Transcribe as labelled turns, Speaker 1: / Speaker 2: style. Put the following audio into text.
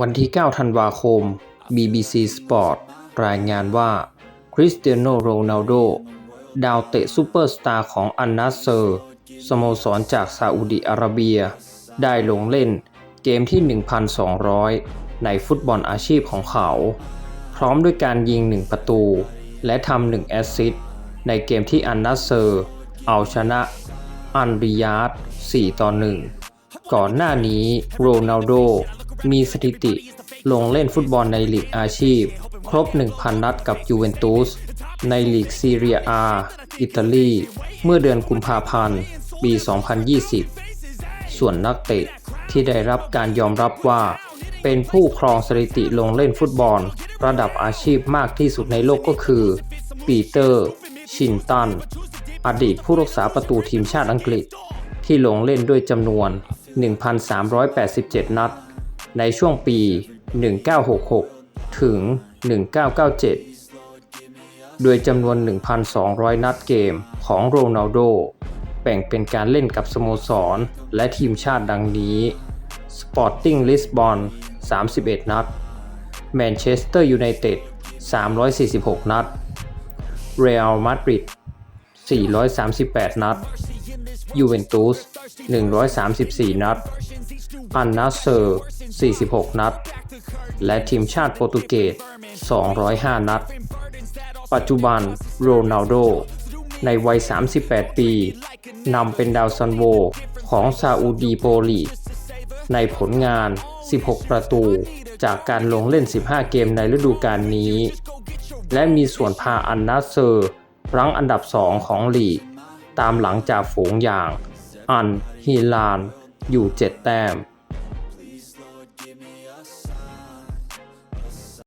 Speaker 1: วันที่ 9 ธันวาคม BBC Sport รายงานว่าคริสเตียโนโรนัลโดดาวเตะซูเปอร์สตาร์ของอันนาเซอร์ สโมสรจากซาอุดิอาระเบีย ได้ลงเล่นเกมที่ 1,200 ในฟุตบอลอาชีพของเขา พร้อมด้วยการยิง 1 ประตู และทำ1แอสซิสต์ในเกมที่อันนาเซอร์ เอาชนะอันริยาด4ต่อ1ก่อนหน้านี้โรนัลโด มีสถิติลงเล่นฟุตบอลในลีกอาชีพ ครบ 1,000 นัดกับยูเวนตุสในลีกซีเรียอาอิตาลี เมื่อเดือนกุมภาพันธ์ปี 2020 ส่วนนักเตะที่ได้รับการยอมรับว่า เป็นผู้ครองสถิติลงเล่นฟุตบอล ระดับอาชีพมากที่สุดในโลกก็คือ ปีเตอร์ ชินตัน อดีตผู้รักษาประตูทีมชาติอังกฤษ ที่ลงเล่นด้วยจำนวน 1,387 นัด ในช่วงปี 1966 ถึง 1997 โดยจำนวน 1,200 นัดเกมของโรนัลโด แบ่งเป็นการเล่นกับสโมสร และทีมชาติดังนี้ Sporting Lisbon 31 นัด Manchester United 346 นัด Real Madrid 438 นัด ยูเวนตุส 134 นัด อันนาเซอร์ 46 นัด และทีมชาติโปรตุเกส 205 นัด ปัจจุบันโรนัลโด ในวัย 38 ปีนำเป็นดาวซันโวของซาอุดีโปรลีในผลงาน 16 ประตู จากการลงเล่น 15 เกมในฤดูกาลนี้ และมีส่วนพาอันนาเซอร์รั้งอันดับ 2 ของลีก ตามหลังจากฝูงอย่าง อันฮิลาน อยู่ 7 แต้ม